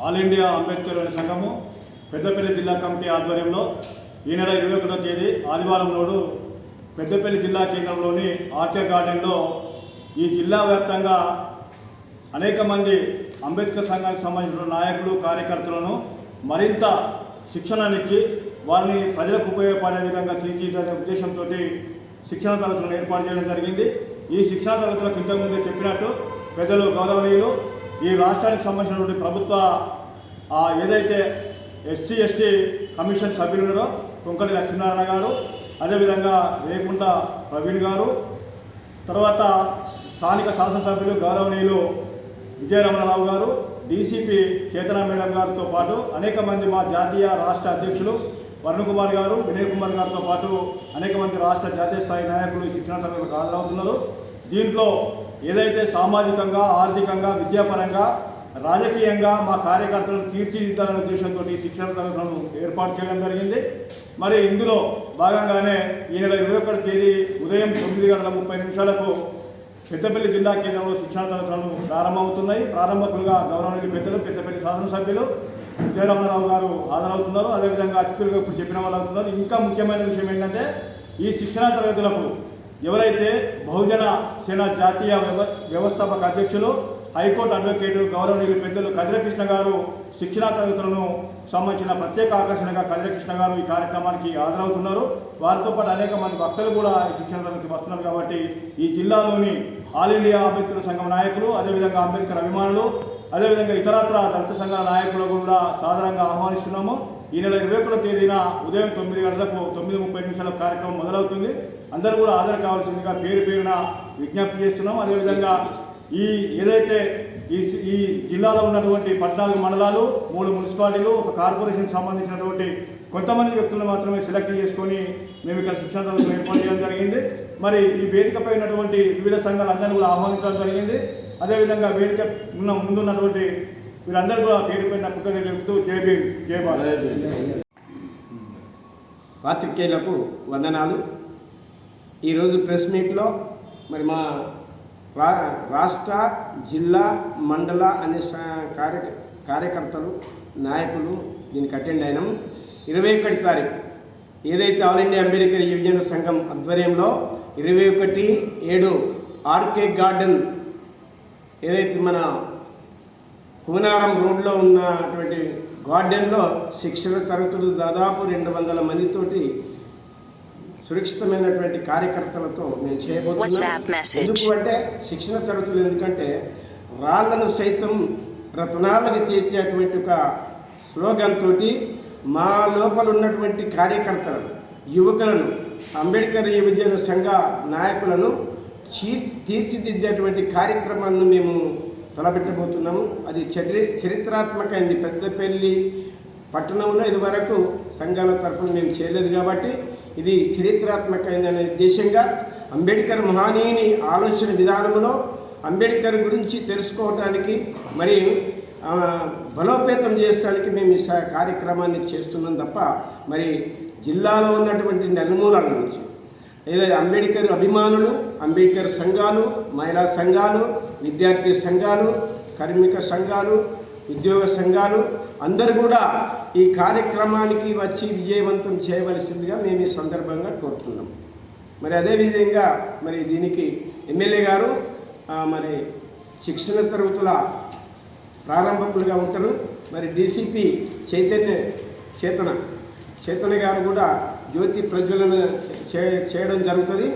All India Ambedkar సంఘము పెద్దపల్లి జిల్లా committee ఆధ్వర్యంలో ఈ నెల ఇరవై ఒకటో తేదీ ఆదివారం నాడు పెద్దపల్లి జిల్లా కేంద్రంలోని ఆర్కే గార్డెన్లో ఈ జిల్లా వ్యాప్తంగా అనేక మంది అంబేద్కర్ సంఘానికి సంబంధించిన నాయకులు కార్యకర్తలను మరింత శిక్షణనిచ్చి వారిని ప్రజలకు ఉపయోగపడే విధంగా తీర్చిదిద్దే ఉద్దేశంతో శిక్షణ తరగతులను ఏర్పాటు చేయడం జరిగింది. ఈ శిక్షణ తరగతులకు ఇంతకుముందే చెప్పినట్టు పెద్దలు గౌరవనీయులు ఈ రాష్ట్రానికి సంబంధించినటువంటి ప్రభుత్వ ఆ, ఏదైతే ఎస్సీ ఎస్టీ కమిషన్ సభ్యులున్నారో కొంకటి లక్ష్మీనారాయణ గారు అదేవిధంగా రేకుంట ప్రవీణ్ గారు తర్వాత స్థానిక శాసనసభ్యులు గౌరవనీయులు విజయరమణరావు గారు డీసీపీ చేతన మేడం గారితో పాటు అనేక మంది మా జాతీయ రాష్ట్ర అధ్యక్షులు వరుణ్ కుమార్ గారు వినయ్ కుమార్ గారితో పాటు అనేక మంది రాష్ట్ర జాతీయ స్థాయి నాయకులు ఈ శిక్షణ తరగతులకు హాజరవుతున్నారు. దీంట్లో ఏదైతే సామాజికంగా ఆర్థికంగా విద్యాపరంగా రాజకీయంగా మా కార్యకర్తలను తీర్చిదిద్దాలనే ఉద్దేశంతో ఈ శిక్షణ తరగతులను ఏర్పాటు చేయడం జరిగింది. మరి ఇందులో భాగంగానే ఈ నెల ఇరవై ఒకటి తేదీ ఉదయం తొమ్మిది గంటల ముప్పై నిమిషాలకు పెద్దపల్లి జిల్లా కేంద్రంలో శిక్షణ తరగతులను ప్రారంభమవుతున్నాయి. ప్రారంభకులుగా గౌరవనీయులు పెద్దలు పెద్దపల్లి శాసనసభ్యులు విజయరమణరావు గారు హాజరవుతున్నారు. అదేవిధంగా అతిథులుగా ఇప్పుడు చెప్పిన వాళ్ళు అవుతున్నారు. ఇంకా ముఖ్యమైన విషయం ఏంటంటే ఈ శిక్షణ తరగతులకు ఎవరైతే బహుజన సేన జాతీయ వ్యవ వ్యవస్థాపక అధ్యక్షులు హైకోర్టు అడ్వకేటు గౌరవనీయులు పెద్దలు కదిరకృష్ణ గారు శిక్షణా తరగతులను సంబంధించిన ప్రత్యేక ఆకర్షణగా కదిరకృష్ణ గారు ఈ కార్యక్రమానికి హాజరవుతున్నారు. వారితో పాటు అనేక మంది భక్తులు కూడా ఈ శిక్షణ తరగతి వస్తున్నారు కాబట్టి ఈ జిల్లాలోని ఆల్ ఇండియా అంబేద్కర్ సంఘం నాయకులు అదేవిధంగా అంబేద్కర్ అభిమానులు అదేవిధంగా ఇతరత్ర దళిత సంఘాల నాయకులు కూడా సాధారణంగా ఆహ్వానిస్తున్నాము. ఈ నెల ఇరవై ఒకటో తేదీన ఉదయం తొమ్మిది గంటలకు తొమ్మిది ముప్పై నిమిషాల కార్యక్రమం మొదలవుతుంది. అందరూ కూడా హాజరు కావాల్సిందిగా పేరు పేరున విజ్ఞప్తి చేస్తున్నాం అదేవిధంగా ఈ ఏదైతే ఈ ఈ జిల్లాలో ఉన్నటువంటి పద్నాలుగు మండలాలు మూడు మున్సిపాలిటీలు ఒక కార్పొరేషన్ సంబంధించినటువంటి కొంతమంది వ్యక్తులను మాత్రమే సెలెక్ట్ చేసుకొని మేము ఇక్కడ శిక్షణ తరగతులు ఏర్పాటు చేయడం జరిగింది. మరి ఈ వేదికపై ఉన్నటువంటి వివిధ సంఘాలందరినీ కూడా ఆహ్వానించడం జరిగింది. అదేవిధంగా వేదిక ఉన్న ముందున్నటువంటి వీరందరూ కూడా పేరు పైన కృతజ్ఞత చెబుతూ జై భీమ్ జై భారత్. పాత్రికేయులకు వందనాలు. ఈరోజు ప్రెస్ మీట్లో మరి మా రా రాష్ట్ర జిల్లా మండల అనే స- కార్య కార్యకర్తలు నాయకులు దీనికి అటెండ్ అయినాం. ఇరవై ఒకటి తారీఖు ఏదైతే ఆల్ ఇండియా అంబేద్కర్ యువజన సంఘం ఆధ్వర్యంలో ఇరవై ఒకటి ఏడు ఆర్కే గార్డెన్ ఏదైతే మన కుమనారం రోడ్లో ఉన్నటువంటి గార్డెన్లో శిక్షణ తరగతులు దాదాపు రెండు వందల మందితోటి సురక్షితమైనటువంటి కార్యకర్తలతో మేము చేయబోతున్నాం. ఎందుకు అంటే శిక్షణ తరగతులు ఎందుకంటే రాళ్ళను సైతం రత్నాలకు తీర్చేటువంటి ఒక స్లోగన్ తోటి మా లోపల ఉన్నటువంటి కార్యకర్తలను యువకులను అంబేద్కర్ యువజన సంఘ నాయకులను తీర్చిదిద్దేటువంటి కార్యక్రమాలను మేము తలపెట్టబోతున్నాము. అది చరి చరిత్రాత్మకమైంది. పెద్దపల్లి పట్టణంలో ఇదివరకు సంఘాల తరఫున మేము చేయలేదు కాబట్టి ఇది చరిత్రాత్మకమైన ఉద్దేశంగా అంబేద్కర్ మహానీయుని ఆలోచన విధానంలో అంబేద్కర్ గురించి తెలుసుకోవడానికి మరియు బలోపేతం చేయడానికి మేము ఈ స- కార్యక్రమాన్ని చేస్తున్నాం తప్ప మరి జిల్లాలో ఉన్నటువంటి నలుమూలల నుంచి ఏదైతే అంబేద్కర్ అభిమానులు అంబేద్కర్ సంఘాలు మహిళా సంఘాలు విద్యార్థి సంఘాలు కార్మిక సంఘాలు ఉద్యోగ సంఘాలు అందరూ కూడా ఈ కార్యక్రమానికి వచ్చి విజయవంతం చేయవలసిందిగా మేము ఈ సందర్భంగా కోరుతున్నాం. మరి అదేవిధంగా మరి దీనికి ఎమ్మెల్యే గారు మరి శిక్షణ తరగతుల ప్రారంభకులుగా ఉంటారు. మరి డీసీపీ చైతన్య చేతన చేతన గారు కూడా జ్యోతి ప్రజ్వలన చే చేయడం జరుగుతుంది.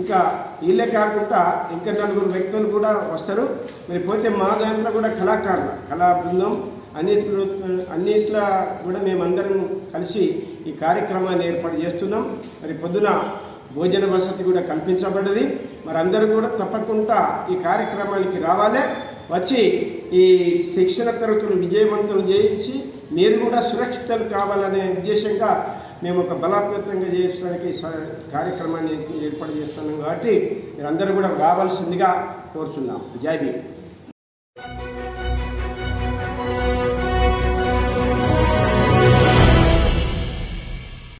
ఇంకా వీళ్ళే కాకుండా ఇంకా నలుగురు వ్యక్తులు కూడా వస్తారు. మరి పోతే మా దాంట్లో కూడా కళాకారులు కళా బృందం అన్నిట్లో అన్నిట్లో కూడా మేమందరం కలిసి ఈ కార్యక్రమాన్ని ఏర్పాటు చేస్తున్నాం. మరి పొద్దున భోజన వసతి కూడా కల్పించబడ్డది. మరి అందరూ కూడా తప్పకుండా ఈ కార్యక్రమానికి రావాలి. వచ్చి ఈ శిక్షణ తరగతులు విజయవంతం చేసి మీరు కూడా సురక్షితం కావాలనే ఉద్దేశంగా మేము ఒక బలోపేతంగా చేయడానికి స- కార్యక్రమాన్ని ఏర్పాటు చేస్తున్నాం కాబట్టి మీరందరూ కూడా రావాల్సిందిగా కోరుచున్నాం. జై